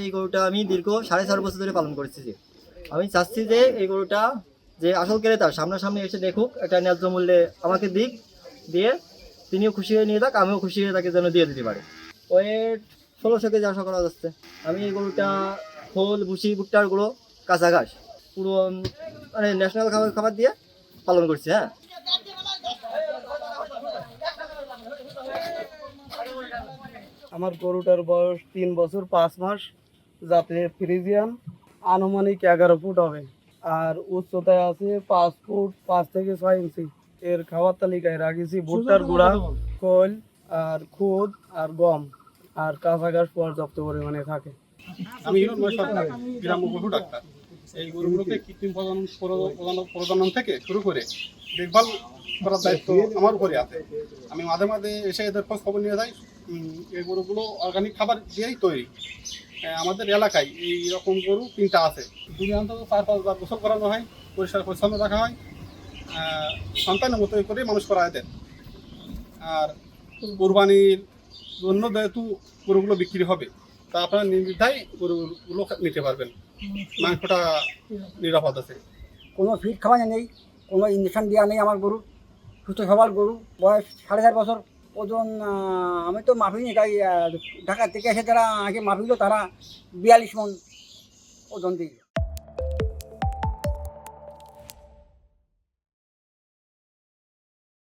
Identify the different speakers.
Speaker 1: এই গরুটা আমি দীর্ঘ সাড়ে চার বছর ধরে পালন করছি। আমি চাচ্ছি যে এই গরুটা যে আসল ক্রেতা, সামনাসামনি এসে দেখুক একটা ন্যায্য মূল্যে আমাকে দিক, দিয়ে তিনিও খুশি হয়ে নিয়ে যাক, আমিও খুশি হয়ে তাকে যেন দিয়ে দিতে পারি। ওয়েট ষোলোশো কেজি আশা করা যাচ্ছে আমি এই গরুটা খোল, ভুসি, ভুট্টার গুঁড়ো, কাঁচা ঘাস, পুরো মানে ন্যাশনাল খাবার খাবার দিয়ে পালন করছি হ্যাঁ।
Speaker 2: আমার গরুটার বয়স তিন বছর পাঁচ মাস। যাতে ফ্রিজিয়ান আনুমানিক এগারো ফুট হবে। আর উচ্চতায় আছে পাঁচ ফুট পাঁচ থেকে ছয় ইঞ্চি। এর খাবার তালিকায় রাখেছি ভুট্টার গুঁড়া খোল আর খুদ আর গম। আর কাঁচা ঘাস পর্যাপ্ত পরিমাণে থাকে।
Speaker 3: আমি হিরণময় পশু ডাক্তার। এই গরুগুলোকে কৃত্রিম প্রজনন থেকে শুরু করে দেখভাল করার দায়িত্ব আমার উপরে আছে। আমি মাঝে মাঝে এসে এদের খোঁজ খবর নিয়ে যাই। এই গরুগুলো অর্গানিক খাবার দিয়েই তৈরি। আমাদের এলাকায় এই রকম গরু তিনটা আছে। দুই অন্তত চার পাঁচবার গোসল করানো হয়, পরিষ্কার পরিচ্ছন্ন রাখা হয় সন্তানের মতো করে মানুষ করা এদের আর কোরবানির জন্য যেহেতু গরুগুলো বিক্রি হবে, তা আপনারা নির্দ্বিধায় গরুগুলো নিতে পারবেন। মাংসটা নিরাপদ আছে।
Speaker 4: কোনো ফিট খাওয়া নেই, কোনো ইঞ্জেকশন দেওয়া নেই আমার গরু। সুস্থ সবল গরু, বয়স সাড়ে চার বছর। ওজন আমি তো মাফিনি তাই ঢাকা থেকে এসে যারা আগে মাফিল তারা বিয়াল্লিশ মন ওজন দিই